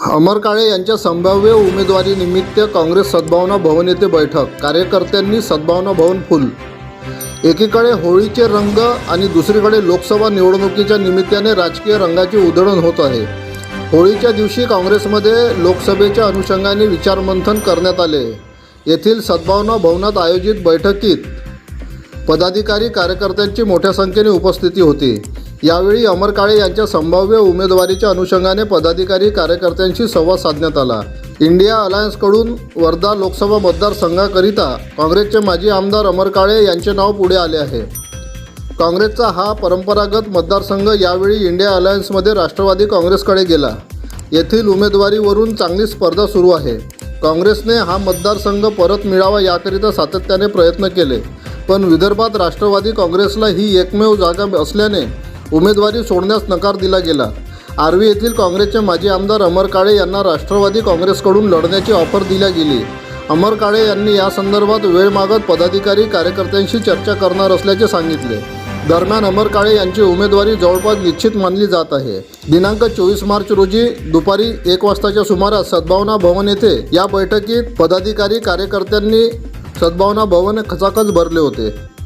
अमर काळे यांच्या संभाव्य उमेदवारीनिमित्त काँग्रेस सद्भावना भवन येथे बैठक. कार्यकर्त्यांनी सद्भावना भवन फुल. एकीकडे होळीचे रंग आणि दुसरीकडे लोकसभा निवडणुकीच्या निमित्ताने राजकीय रंगाची उधळण होत आहे. होळीच्या दिवशी काँग्रेसमध्ये लोकसभेच्या अनुषंगाने विचारमंथन करण्यात आले. येथील सद्भावना भवनात आयोजित बैठकीत पदाधिकारी कार्यकर्त्यांची मोठ्या संख्येने उपस्थिती होती. यावेळी अमर काळे यांच्या संभाव्य उमेदवारीच्या अनुषंगाने पदाधिकारी कार्यकर्त्यांशी संवाद साधण्यात आला. इंडिया अलायन्सकडून वर्धा लोकसभा मतदारसंघाकरिता काँग्रेसचे माजी आमदार अमर काळे यांचे नाव पुढे आले आहे. काँग्रेसचा हा परंपरागत मतदारसंघ यावेळी इंडिया अलायन्समध्ये राष्ट्रवादी काँग्रेसकडे गेला. येथील उमेदवारीवरून चांगली स्पर्धा सुरू आहे. काँग्रेसने हा मतदारसंघ परत मिळावा याकरिता सातत्याने प्रयत्न केले. पण विदर्भात राष्ट्रवादी काँग्रेसला ही एकमेव जागा असल्याने उमेदवारी सोडण्यास नकार दिला गेला. आर्वी येथील काँग्रेसचे माजी आमदार अमर काळे यांना राष्ट्रवादी काँग्रेसकडून लढण्याची ऑफर दिल्या गेली. अमर काळे यांनी या संदर्भात वेळ मागत पदाधिकारी कार्यकर्त्यांशी चर्चा करणार असल्याचे सांगितले. दरम्यान अमर काळे यांची उमेदवारी जवळपास निश्चित मानली जात आहे. दिनांक चोवीस मार्च रोजी दुपारी एक वाजताच्या सुमारास सद्भावना भवन येथे या बैठकीत पदाधिकारी कार्यकर्त्यांनी सद्भावना भवन खचाखच भरले होते.